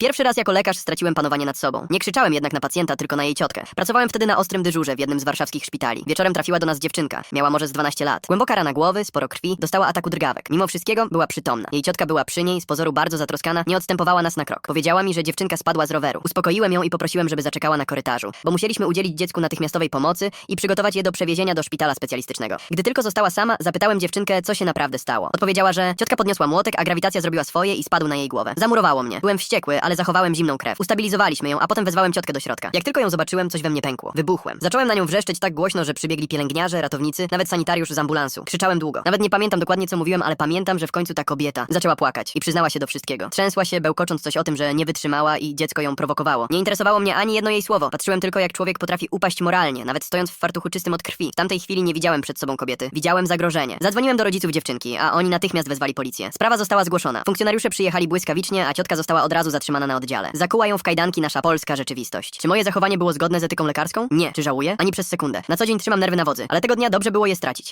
Pierwszy raz jako lekarz straciłem panowanie nad sobą. Nie krzyczałem jednak na pacjenta, tylko na jej ciotkę. Pracowałem wtedy na ostrym dyżurze w jednym z warszawskich szpitali. Wieczorem trafiła do nas dziewczynka. Miała może z 12 lat. Głęboka rana głowy, sporo krwi, dostała ataku drgawek. Mimo wszystkiego była przytomna. Jej ciotka była przy niej, z pozoru bardzo zatroskana, nie odstępowała nas na krok. Powiedziała mi, że dziewczynka spadła z roweru. Uspokoiłem ją i poprosiłem, żeby zaczekała na korytarzu, bo musieliśmy udzielić dziecku natychmiastowej pomocy i przygotować je do przewiezienia do szpitala specjalistycznego. Gdy tylko została sama, zapytałem dziewczynkę, co się naprawdę stało. Odpowiedziała, że ciotka podniosła młotek, a grawitacja zrobiła swoje i spadł na jej głowę. Zamurowało mnie. Byłem wściekły, ale zachowałem zimną krew. Ustabilizowaliśmy ją, a potem wezwałem ciotkę do środka. Jak tylko ją zobaczyłem, coś we mnie pękło. Wybuchłem. Zacząłem na nią wrzeszczeć tak głośno, że przybiegli pielęgniarze, ratownicy, nawet sanitariusz z ambulansu. Krzyczałem długo. Nawet nie pamiętam dokładnie, co mówiłem, ale pamiętam, że w końcu ta kobieta zaczęła płakać i przyznała się do wszystkiego. Trzęsła się, bełkocząc coś o tym, że nie wytrzymała i dziecko ją prowokowało. Nie interesowało mnie ani jedno jej słowo. Patrzyłem tylko, jak człowiek potrafi upaść moralnie, nawet stojąc w fartuchu czystym od krwi. W tamtej chwili nie widziałem przed sobą kobiety. Widziałem zagrożenie. Zadzwoniłem do rodziców dziewczynki, a oni natychmiast wezwali policję. Sprawa została zgłoszona. Funkcjonariusze przyjechali błyskawicznie, a ciotka została od razu zatrzymana na oddziale. Zakuła ją w kajdanki nasza polska rzeczywistość. Czy moje zachowanie było zgodne z etyką lekarską? Nie. Czy żałuję? Ani przez sekundę. Na co dzień trzymam nerwy na wodzy, ale tego dnia dobrze było je stracić.